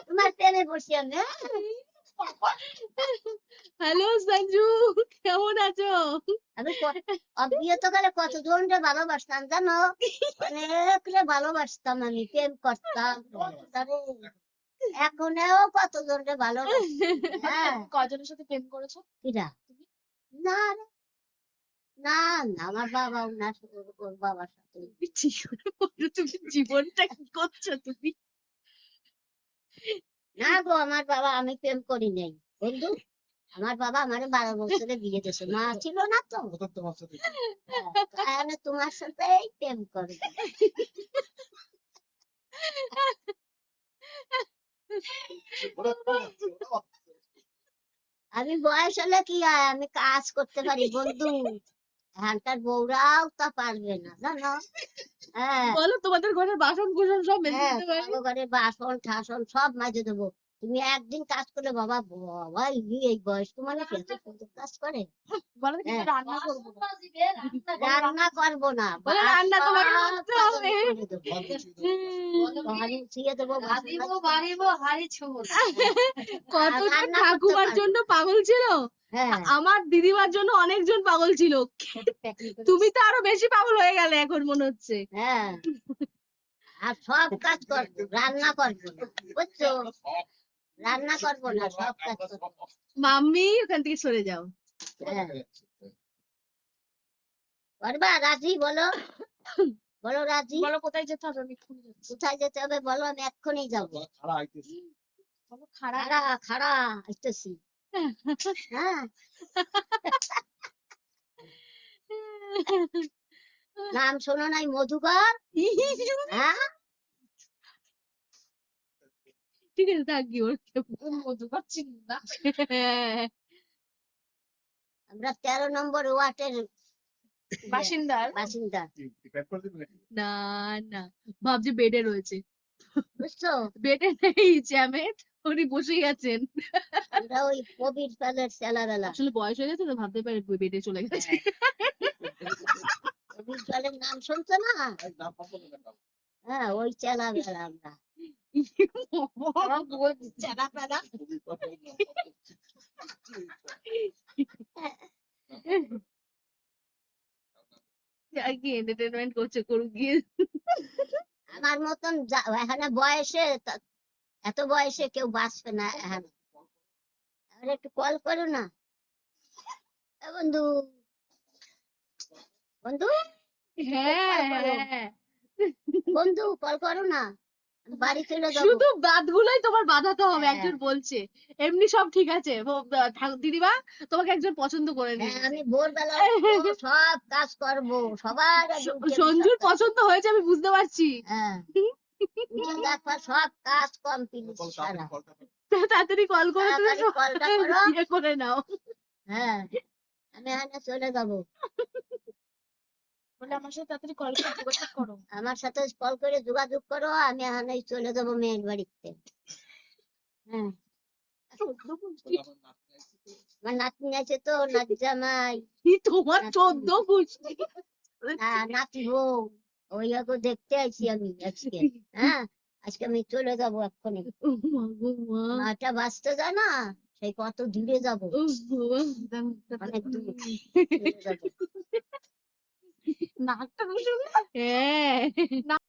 তোমার প্রেমে পড়ছি আমি হ্যালো সঞ্জু কেমন আছো? আমি অবিয়ত কালে কতজনকে ভালোবাসতাম জানো অনেকরে ভালোবাসতাম আমি প্রেম করতাম এখনেও কতজনকে ভালোবাসি হ্যাঁ কজনের সাথে প্রেম করেছ? কিরা? না রে। না না আমার বাবা ওনার ওর- ওর বাবার সাথে। তুমি ঠিক করে বলো, তুমি জীবনটা কি করছ তুমি? না গো আমার বাবা আমি প্রেম করি নাই। বন্ধু আমার বাবা আমার বারো বছরে বিয়ে দিয়েছে। মা ছিল না তো। হ্যাঁ, আমি তোমার সাথেই প্রেম করি। আমি বয়স হলে কি হয়? আমি কাজ করতে পারি বন্ধু। এখানকার বউরাও তা পারবে না জানো? হ্যাঁ। বলো তোমাদের ঘরের বাসন কুসন সব মেজে হ্যাঁ দিতে পারি? তোমার ঘরে বাসন ঠাসন সব মেজে দেবো। তুমি একদিন কাজ করলে বাবা বাবা ই এই বয়স তোমার কি এত সুন্দর কাজ করে। বলো তো হ্যাঁ। রান্না করব না। রান্না করব না বলে রান্না করতে রান্না করতে ঠাকুমার জন্য পাগল ছিল? হ্যাঁ। আমার দিদিমার জন্য অনেকজন পাগল ছিল। তুমি তো আরও বেশি পাগল হয়ে গেলে এখন মনে হচ্ছে। হ্যাঁ। আর সব কাজ করব রান্না করব না বুঝছ? রান্না করব না সব কাজ করব। মাম্মি ওখান থেকে সরে যাও। হ্যাঁ। করবা রাজি বলো। বলো রাজি। বলো কোথায় যেতে হবে? আমি কোথায় যেতে হবে বলো আমি এক্ষুনি যাব। খাড়া খাড়া। আসতেছি হ্যাঁ। নাম শোনো নাই মধুকর। হ্যাঁ? ওর পাচ্ছি না হ্যাঁ। আমরা তেরো নম্বর ওয়ার্ডের বাসিন্দা না না ভাবছি বেডে রয়েছে বুঝছ বেডে নেই জ্যামে উনি বসেই আছেন আমরা ওই কবির পালের ছেলেবেলা আসলে বয়স হয়ে গেছে তো ভাবতে পারে বেডে চলে গেছে কবির পালের নাম শুনছো না হ্যাঁ ওই ছেলেবেলা আমরা আমার কি এন্টারটেনমেন্ট করছে করুক গিয়ে। আমার মতন এখানে বয়সে এত বয়সে কেউ বাঁচবে না এখানে। একটু কল করো না। বন্ধু বন্ধু? হ্যাঁ হ্যাঁ। বন্ধু কল করো না। শুধু বাদগুলোই তোমার বাধাতে হবে হ্যাঁ। একজন বলছে। এমনি সব ঠিক আছে। দিদিমা তোমাকে একজন পছন্দ করে হ্যাঁ, নিয়েছে আমি ভোরবেলা উঠবো, সব কাজ করব সবার আগে উঠে সঞ্জুর সব কাজ- পছন্দ হয়েছে আমি বুঝতে পারছি। হ্যাঁ। সব কাজ কমপ্লিট সারা। তাড়াতাড়ি কল করে বিয়ে করে নাও। হ্যাঁ আমি এখানে চলে যাব। বলে আমার সাথে তাড়াতাড়ি কল করে যোগাযোগ করো। আমার সাথে কল করে যোগাযোগ করো আমি এখানে চলে যাব মেয়ের বাড়িতে। হ্যাঁ। আমার নাতনি আছে তো নাচ জামাই। তোমার চোদ্দ গোষ্ঠী না- নাতি বউ। ওই দেখতে আইছি আমি আজকে। হ্যাঁ আজকে আমি চলে যাব এক্ষুনি। ও মা গো মা নয়টা বাজতে যায় না সেই কত দূরে যাব। অনেক দূর। দূরে যাব নাকটা শুনে হ্যাঁ